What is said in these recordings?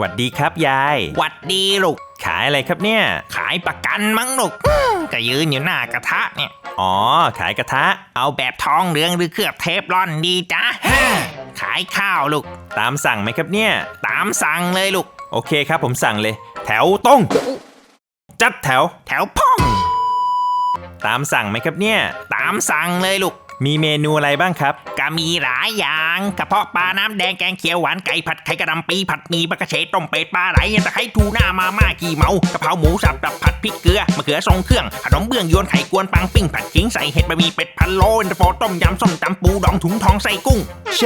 หวัดดีครับยาย หวัดดีลูก ขายอะไรครับเนี่ย ขายประกันมั้งลูกอืมก็ยืนอยู่หน้ากระทะเนี่ย อ๋อ ขายกระทะ เอาแบบทองเหลืองหรือเคลือบเทฟลอนดีจ๊ะฮ่าขายข้าวลูก ตามสั่งไหมครับเนี่ย ตามสั่งเลยลูก โอเคครับผมสั่งเลย แถวตรง จัดแถว แถวพ่อง ตามสั่งไหมครับเนี่ย ตามสั่งเลยลูก มีเมนูอะไรบ้างครับ ก็มีหลายอย่างกระเพาะปลาน้ำแดงแกงเขียวหวานไก่ผัดไข่กระดำปีผัดหมีปลากระเฉดต้มเป็ดปลาไหลตะไคร้ทูน่ามาม่ากี่เมากะเพราหมูสับตับผัดพริกเกลือมะเขือทรงเครื่องขนมเบื้องยวนไข่กวนปังปิ้งผัดขิงใส่เห็ดบะหมี่เป็ดพะโล้เอ็นเตอร์โฟต้มยำส้มตำปูดองถุงทองใส่กุ้ง เช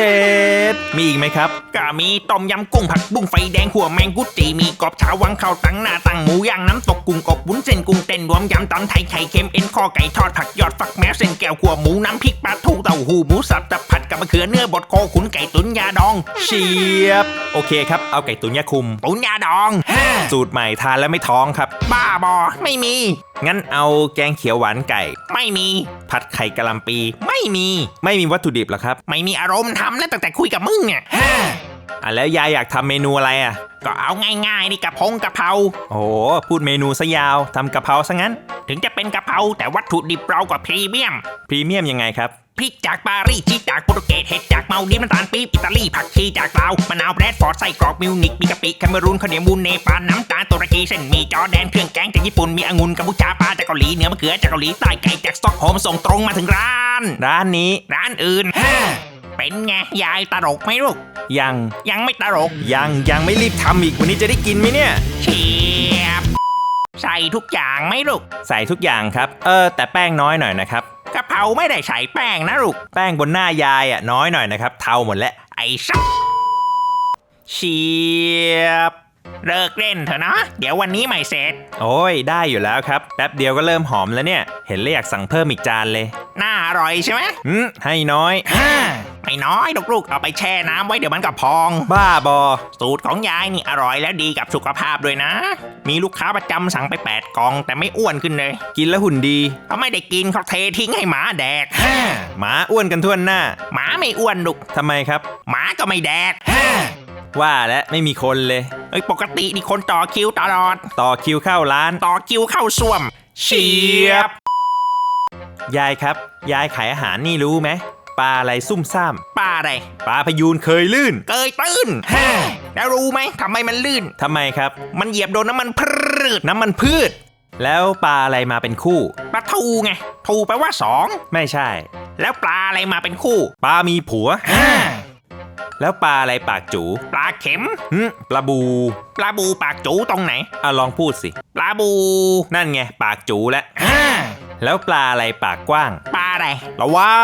ดมีอีกไหมครับ ก็มีต้มยำกุ้งผักบุ้งไฟแดงขั่วแมงกุดจีมีกรอบชาววังข้าวตังหน้าตั้งหมูย่างน้ำตกกุ้งอบวุ้นเส้นกุ้งเต้นรวมยำตำไทยไข่เค็มเอ็นข้อไก่ทอดผักยอดฟักแมวเส้นแก้วขั่วหมูน้ำพริกปลาทูเต้าหู้หมูสับตับผัดกับมะเขือเนื้อบดโคขุนไก่ตุ๋นยาดองเชียบ โอเคครับ เอาไก่ตุ๋นยาคุม ตุ๋นยาดองฮ่าสูตรใหม่ทานแล้วไม่ท้องครับ บ้าบอไม่มี งั้นเอาแกงเขียวหวานไก่ ไม่มี ผัดไข่กะหล่ำปี ไม่มี ไม่มีวัตถุดิบเหรอครับ ไม่มีอารมณ์ทำแล้วตั้งแต่คุยกับมึงเนี่ยฮ่า อะแล้วยายอยากทำเมนูอะไรอะ ก็เอาง่ายๆนี่กะพงกะเพราโอ้โหพูดเมนูซะยาวทำกะเพราซะงั้น ถึงจะเป็นกะเพราแต่วัตถุดิบเราก็พรีเมียม พรีเมียมยังไงครับ พริกจากปารีสชีสจากโปรตุเกสเห็ดจากเมาดีฟน้ำตาลปี๊บอิตาลีผักชีจากลาวมะนาวแบรดฟอร์ดไส้กรอกมิวนิกมีกะปิแคเมรูนข้าวเหนียวมูนเนปาลน้ำตาลตุรกีเส้นหมีจอร์แดนเครื่องแกงจากญี่ปุ่นมีองุ่นกัมพูชาปลาจากเกาหลีเหนือมะเขือจากเกาหลีใต้ไก่จากสต็อกโฮล์มส่งตรงมาถึงร้าน ร้านนี้ ร้านอื่นฮ่า เป็นไงยายตลกไหมลูก ยังยังไม่ตลกยังยังไม่รีบทำอีกวันนี้จะได้กินไหมเนี่ย เชียบ ใส่ทุกอย่างไหมลูกใส่ทุกอย่างครับ เออ แต่แป้งน้อยหน่อยนะครับ กะเพราไม่ได้ใส่แป้งนะลูก แป้งบนหน้ายายอะน้อยหน่อยนะครับ เทาหมดแล้ว ไอ้สัสเชียบ เลิกเล่นเถอะนะ เดี๋ยววันนี้ไม่เสร็จ โอ้ย ได้อยู่แล้วครับ แป๊บเดียวก็เริ่มหอมแล้วเนี่ย เห็นแล้วอยากสั่งเพิ่มอีกจานเลย น่าอร่อยใช่ไหมอืมให้น้อยฮ่าไม่ น้อยลูกๆเอาไปแช่น้ำไว้เดี๋ยวมันก็พอง บ้าบอ สูตรของยายนี่อร่อยและดีกับสุขภาพด้วยนะ มีลูกค้าประจำสั่งไป 8กล่อง แต่ไม่อ้วนขึ้นเลยกินแล้วหุ่นดีเขาไม่ได้กินเขาเททิ้งให้หมาแดกฮ่าหมาอ้วนกันทั่วหน้าหมาไม่อ้วนลูกทำไมครับ หมาก็ไม่แดกฮ่าว่าแล้วไม่มีคนเลย เอ้ยปกตินี่คนต่อคิวตลอด ต่อคิวเข้าร้านต่อคิวเข้าส้วม เฉียบ ยายครับ ยายขายอาหารนี่รู้ไหม ปลาอะไรซุ่มซ่ามป้าอะไรปลาพยูนเคยลื่น เกยตื้นฮ่าแล้วรู้ไหมทำไมมันลื่น ทำไมครับ มันเหยียบโดนน้ำมันพืช น้ำมันพืช แล้วปลาอะไรมาเป็นคู่ ปลาทูไงทูแปลว่าสองไม่ใช่ แล้วปลาอะไรมาเป็นคู่ ปลามีผัวฮ่าแล้วปลาอะไรปากจูปลาเข็มหึปลาบู ปลาบูปากจูตรงไหนอะลองพูดสิ ปลาบู นั่นไง ปากจูแล้วฮ่า แล้วปลาอะไรปากกว้าง ปลาอะไรละวา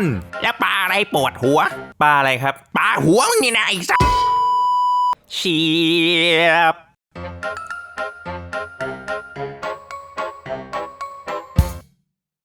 นแล้วปลาอะไรปวดหัว ปลาอะไรครับ ปลาหัวมึงนี่นะไอ้สัสเฉียบ